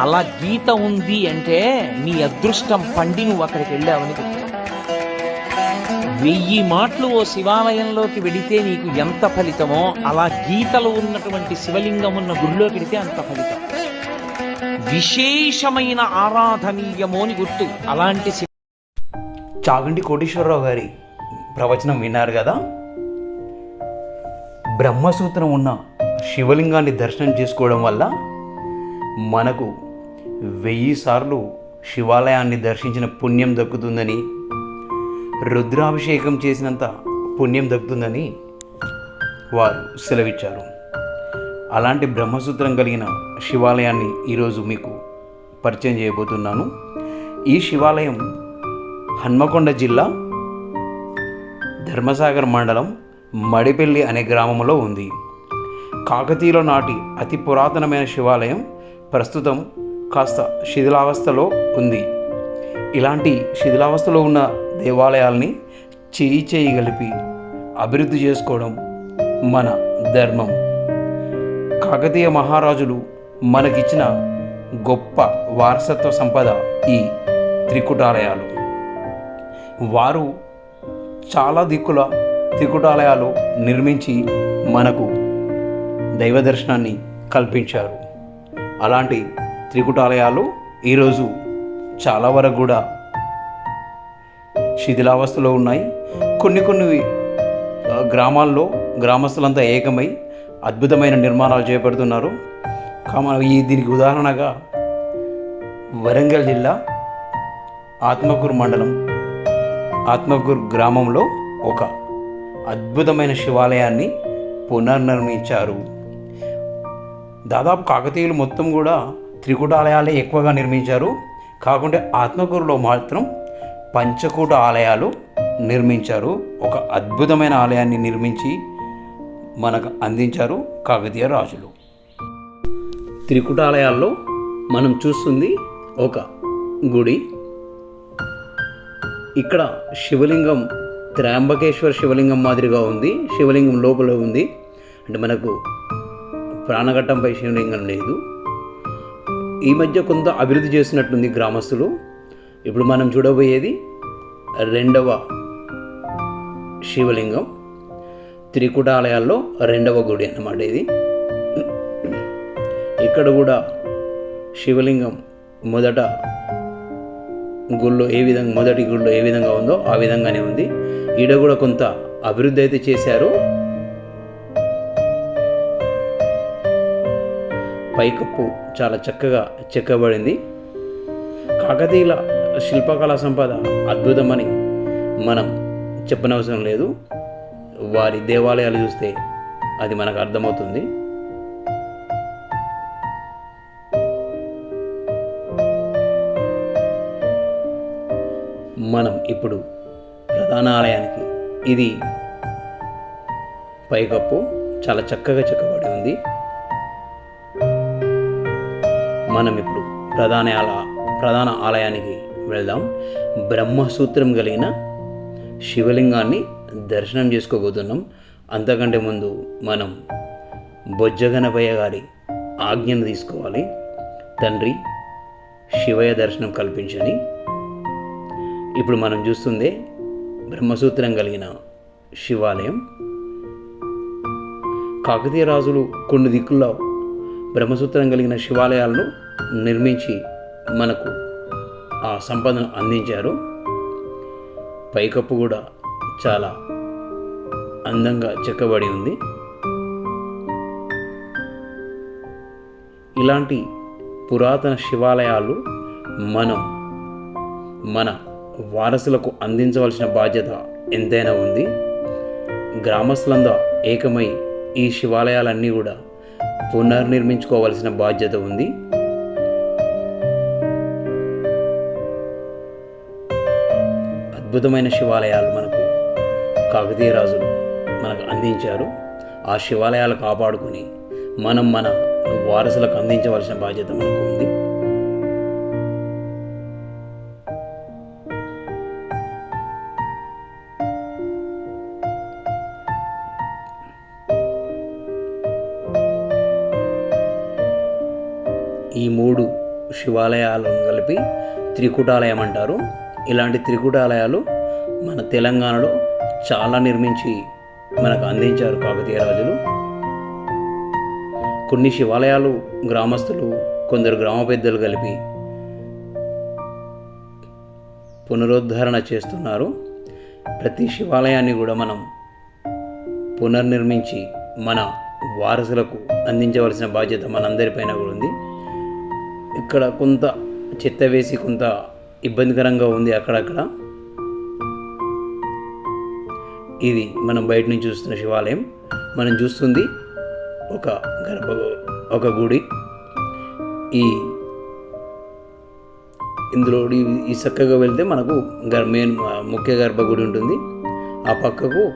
అలా గీత ఉంది అంటే నీ అదృష్టం పండి నువ్వు అక్కడికి వెళ్ళావని వెయ్యి మాటలు ఓ శివాలయంలోకి వెడితే నీకు ఎంత ఫలితమో అలా గీతలు ఉన్నటువంటి శివలింగం ఉన్న గుడిలోకి వెడితే అంత ఫలితం. విశేషమైన ఆరాధనీయము అని గుర్తు. అలాంటి శివ చాగంటి కోటేశ్వరరావు గారి ప్రవచనం విన్నారు కదా? బ్రహ్మసూత్రం ఉన్న శివలింగాన్ని దర్శనం చేసుకోవడం వల్ల మనకు వెయ్యి సార్లు శివాలయాన్ని దర్శించిన పుణ్యం దక్కుతుందని రుద్రాభిషేకం చేసినంత పుణ్యం దక్కుతుందని వారు సెలవిచ్చారు. అలాంటి బ్రహ్మసూత్రం కలిగిన శివాలయాన్ని ఈరోజు మీకు పరిచయం చేయబోతున్నాను. ఈ శివాలయం హన్మకొండ జిల్లా ధర్మసాగర్ మండలం మడిపెల్లి అనే గ్రామంలో ఉంది. కాకతీయుల నాటి అతి పురాతనమైన శివాలయం ప్రస్తుతం కాస్త శిథిలావస్థలో ఉంది. ఇలాంటి శిథిలావస్థలో ఉన్న దేవాలయాల్ని చేయి చేయి కలిపి అభివృద్ధి చేసుకోవడం మన ధర్మం. కాకతీయ మహారాజులు మనకిచ్చిన గొప్ప వారసత్వ సంపద ఈ త్రికుటాలయాలు. వారు చాలా దిక్కుల త్రికుటాలయాలు నిర్మించి మనకు దైవ దర్శనాన్ని కల్పించారు. అలాంటి త్రికుటాలయాలు ఈరోజు చాలా వరకు కూడా శిథిలావస్థలో ఉన్నాయి. కొన్ని కొన్ని గ్రామాల్లో గ్రామస్తులంతా ఏకమై అద్భుతమైన నిర్మాణాలు చేపడుతున్నారు. కామ ఈ దీనికి ఉదాహరణగా వరంగల్ జిల్లా ఆత్మకూరు మండలం ఆత్మకూరు గ్రామంలో ఒక అద్భుతమైన శివాలయాన్ని పునర్నిర్మించారు. దాదాపు కాకతీయులు మొత్తం కూడా త్రికూటాలయాలే ఎక్కువగా నిర్మించారు. కాకుంటే ఆత్మకూరులో మాత్రం పంచకూట ఆలయాలు నిర్మించారు. ఒక అద్భుతమైన ఆలయాన్ని నిర్మించి మనకు అందించారు కాకతీయ రాజులు. త్రికుటాలయాల్లో మనం చూస్తుంది ఒక గుడి. ఇక్కడ శివలింగం త్రయంబకేశ్వర శివలింగం మాదిరిగా ఉంది. శివలింగం లోపల ఉంది. అంటే మనకు ప్రాణఘట్టంపై శివలింగం లేదు. ఈ మధ్య కొంత అభివృద్ధి చేసినట్టుంది గ్రామస్తులు. ఇప్పుడు మనం చూడబోయేది రెండవ శివలింగం. త్రికుటాలయాల్లో రెండవ గుడి అన్నమాట ఇది. ఇక్కడ కూడా శివలింగం మొదట గుళ్ళో ఏ విధంగా మొదటి గుళ్ళో ఏ విధంగా ఉందో ఆ విధంగానే ఉంది. ఈడ కూడా కొంత అభివృద్ధి అయితే చేశారు. పైకప్పు చాలా చక్కగా చెక్కబడింది. కాకతీయుల శిల్పకళా సంపద అద్భుతమని మనం చెప్పనవసరం లేదు. వారి దేవాలయాలు చూస్తే అది మనకు అర్థమవుతుంది. మనం ఇప్పుడు ప్రధాన ఆలయానికి ఇది పైకప్పు చాలా చక్కగా చెక్కబడి ఉంది. మనం ఇప్పుడు ప్రధాన ఆల ప్రధాన ఆలయానికి వెళ్దాం. బ్రహ్మసూత్రం కలిగిన శివలింగాన్ని దర్శనం చేసుకోబోతున్నాం. అంతకంటే ముందు మనం బొజ్జగణపయ్య గారి ఆజ్ఞను తీసుకోవాలి. తండ్రి శివయ్య దర్శనం కల్పించని ఇప్పుడు మనం చూస్తుందే బ్రహ్మసూత్రం కలిగిన శివాలయం. కాకతీయ రాజులు కొన్ని దిక్కుల్లో బ్రహ్మసూత్రం కలిగిన శివాలయాలను నిర్మించి మనకు ఆ సంపదను అందించారు. పైకప్పు కూడా చాలా అందంగా చెక్కబడి ఉంది. ఇలాంటి పురాతన శివాలయాలు మనం మన వారసులకు అందించవలసిన బాధ్యత ఎంతైనా ఉంది. గ్రామస్తులందా ఏకమై ఈ శివాలయాలన్నీ కూడా పునర్నిర్మించుకోవాల్సిన బాధ్యత ఉంది. అద్భుతమైన శివాలయాలు మనకు కాకతీయ రాజులు మనకు అందించారు. ఆ శివాలయాలు కాపాడుకొని మనం మన వారసులకు అందించవలసిన బాధ్యత మనకు ఉంది. ఈ మూడు శివాలయాలను కలిపి త్రికుటాలయం అంటారు. ఇలాంటి త్రికుటాలయాలు మన తెలంగాణలో చాలా నిర్మించి మనకు అందించారు కాకతీయ రాజులు. కొన్ని శివాలయాలు గ్రామస్తులు కొందరు గ్రామ పెద్దలు కలిపి పునరుద్ధరణ చేస్తున్నారు. ప్రతి శివాలయాన్ని కూడా మనం పునర్నిర్మించి మన వారసులకు అందించవలసిన బాధ్యత మనందరిపైన కూడా ఉంది. ఇక్కడ కొంత చెత్త వేసి కొంత ఇబ్బందికరంగా ఉంది అక్కడక్కడ. ఇది మనం బయట నుంచి చూస్తున్న శివాలయం. మనం చూస్తుంది ఒక గర్భ ఒక గుడి. ఈ ఇందులో ఈ- చక్కగా వెళ్తే మనకు గర్ మెయిన్ ముఖ్య గర్భగుడి ఉంటుంది. ఆ పక్కకు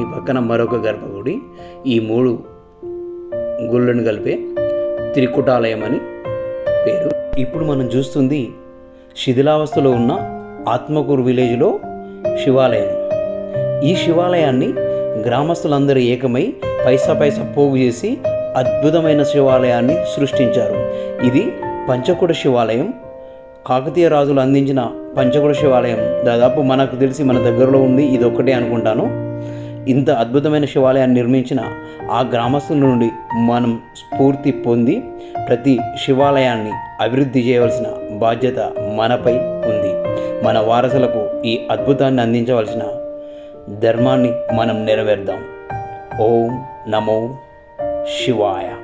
ఈ పక్కన మరొక గర్భగుడి. ఈ మూడు గుళ్ళను కలిపే త్రికుటాలయం అని పేరు. ఇప్పుడు మనం చూస్తుంది శిథిలావస్థలో ఉన్న ఆత్మకూరు విలేజ్లో శివాలయం. ఈ శివాలయాన్ని గ్రామస్తులందరూ ఏకమై పైసా పైసా పోగు చేసి అద్భుతమైన శివాలయాన్ని సృష్టించారు. ఇది పంచకుడ శివాలయం. కాకతీయ రాజులు అందించిన పంచకుడ శివాలయం. దాదాపు మనకు తెలిసి మన దగ్గరలో ఉంది ఇది ఒక్కటే అనుకుంటాను. ఇంత అద్భుతమైన శివాలయాన్ని నిర్మించిన ఆ గ్రామస్తుల నుండి మనం స్ఫూర్తి పొంది ప్రతి శివాలయాన్ని అభివృద్ధి చేయవలసిన బాధ్యత మనపై ఉంది. మన వారసులకు ఈ అద్భుతాన్ని అందించవలసిన ధర్మాన్ని మనం నెరవేర్దాం. ఓం నమో శివాయ.